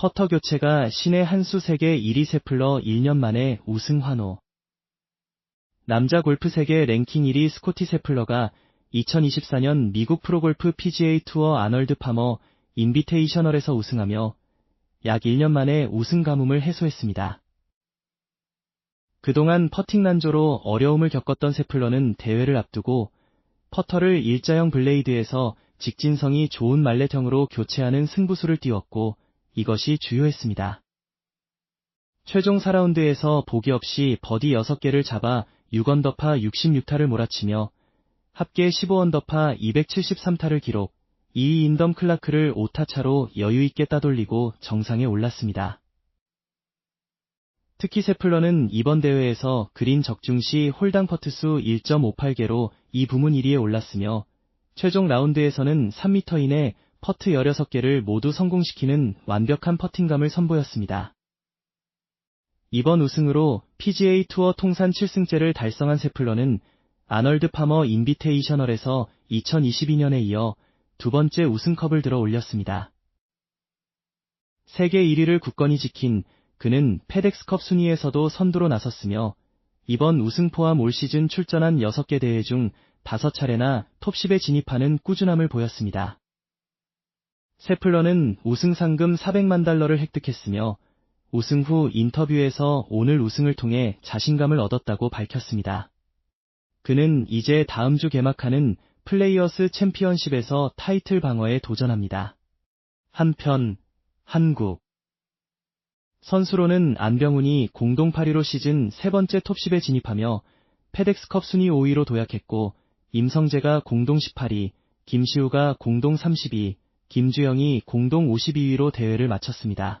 퍼터 교체가 신의 한수 세계 1위 세플러 1년 만에 우승 환호. 남자 골프 세계 랭킹 1위 스코티 세플러가 2024년 미국 프로골프 PGA 투어 아널드 파머 인비테이셔널에서 우승하며 약 1년 만에 우승 가뭄을 해소했습니다. 그동안 퍼팅 난조로 어려움을 겪었던 세플러는 대회를 앞두고 퍼터를 일자형 블레이드에서 직진성이 좋은 말렛형으로 교체하는 승부수를 띄웠고 이것이 주요했습니다. 최종 4라운드에서 보기 없이 버디 6개를 잡아 6언더파 66타를 몰아치며 합계 15언더파 273타를 기록, 2위 인덤 클라크를 5타 차로 여유있게 따돌리고 정상에 올랐습니다. 특히 세플러는 이번 대회에서 그린 적중 시 홀당 퍼트수 1.58개로 이 부문 1위에 올랐으며 최종 라운드에서는 3m 이내 퍼트 16개를 모두 성공시키는 완벽한 퍼팅감을 선보였습니다. 이번 우승으로 PGA 투어 통산 7승째를 달성한 세플러는 아널드 파머 인비테이셔널에서 2022년에 이어 두 번째 우승컵을 들어 올렸습니다. 세계 1위를 굳건히 지킨 그는 페덱스컵 순위에서도 선두로 나섰으며 이번 우승 포함 올 시즌 출전한 6개 대회 중 5차례나 톱10에 진입하는 꾸준함을 보였습니다. 세플러는 우승 상금 400만 달러를 획득했으며 우승 후 인터뷰에서 오늘 우승을 통해 자신감을 얻었다고 밝혔습니다. 그는 이제 다음 주 개막하는 플레이어스 챔피언십에서 타이틀 방어에 도전합니다. 한편 한국 선수로는 안병훈이 공동 8위로 시즌 세 번째 톱10에 진입하며 페덱스컵 순위 5위로 도약했고 임성재가 공동 18위, 김시우가 공동 32, 김주영이 공동 52위로 대회를 마쳤습니다.